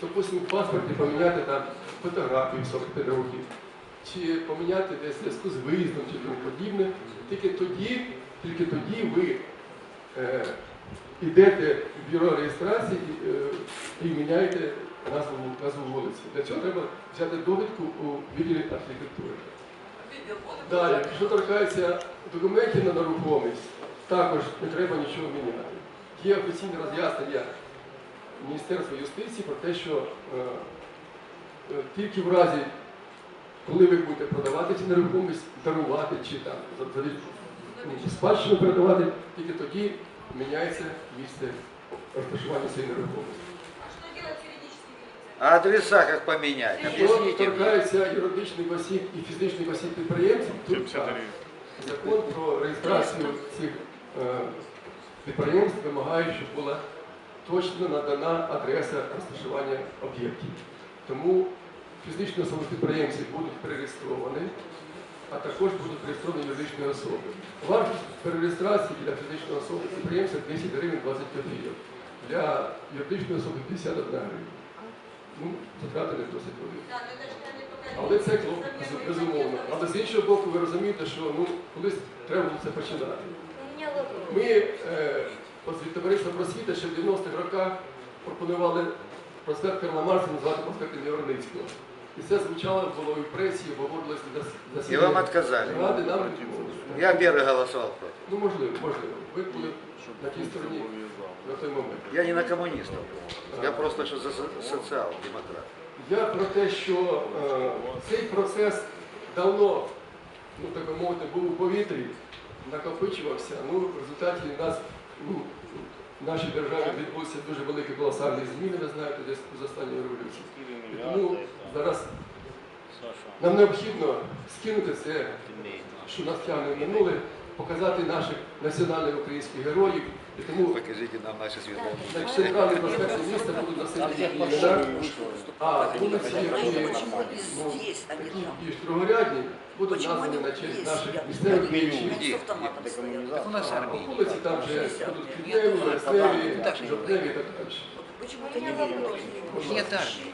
допустимо, в паспорті поміняти там фотографію 45 років, чи поміняти десь зв'язку з виїздом, чи тому подібне, тільки тоді, тільки тоді ви е, йдете в бюро реєстрації е, і міняєте назву, назву вулиці. Для цього треба взяти довідку у відділі архітектури. Далі, що торкається документів на нерухомість, також не треба нічого міняти. Є офіційне роз'яснення Міністерства юстиції про те, що е, е, тільки в разі, коли ви будете продавати цю нерухомість, дарувати чи там ну, спадщину передавати, тільки тоді міняється місце розташування цієї нерухомості. А что адреса как поменять? Що Объясните мне. торкається юридичних осіб і фізичних осіб підприємців, тут так. закон про реєстрацію цих е, підприємств вимагає, щоб була точно надана адреса розташування об'єктів. Тому фізичні особи підприємці будуть перереєстровані, а також будуть реєстровані юридичні особи. Вартість перереєстрації для фізичної особи підприємця 10 гривень 20 копійок. Для юридичної особи 51 гривень. Ну, затрати не досить великі. Але це безумовно. Але з іншого боку, ви розумієте, що ну, колись треба було це починати. Ми е, от від просвіти ще в 90-х роках пропонували проспект Карла Марса назвати проспектом Яворницького. І це звучало було і в пресі, і обговорювалося на И вам отказали. Ради нам. Я первый голосовал против. Ну, можливо, можливо. Ви були на тій стороні на той момент. Я не на коммунистов. Я просто что за со- социал-демократ. Я про те, що е, цей процес давно, ну так би мовити, був у повітрі, накопичувався. Ну, в результаті нас ну, в нашій державі відбулися дуже великі колосальні зміни, ви знаєте, десь з останньої революції. І тому зараз нам необхідно скинути це, що нас тягне в минуле, показати наших національних українських героїв. І тому Покажите нам наши свидания. Значить, центральні проспекти міста будуть імена, а вулиці, які ну, такі більш другорядні, будуть названі на честь наших місцевих діячів. А армия. вулиці там вже будуть квітневі, вересневі, жовтневі і так далі. Нет армии.